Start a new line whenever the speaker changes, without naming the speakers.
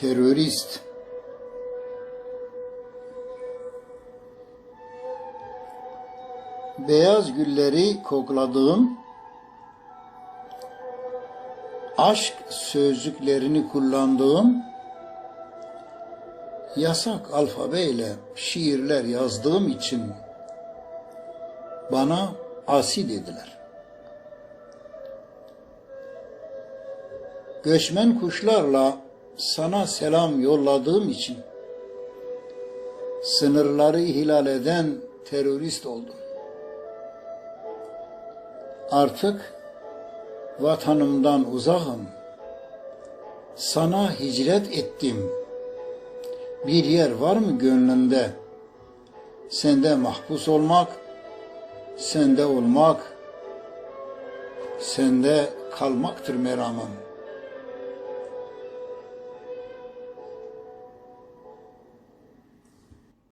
terörist, beyaz gülleri kokladığım, aşk sözcüklerini kullandığım, yasak alfabeyle şiirler yazdığım için bana asi dediler. Göçmen kuşlarla sana selam yolladığım için sınırları ihlal eden terörist oldum. Artık vatanımdan uzakım. Sana hicret ettim. Bir yer var mı gönlünde? Sende mahpus olmak, sende olmak, sende kalmaktır meramım.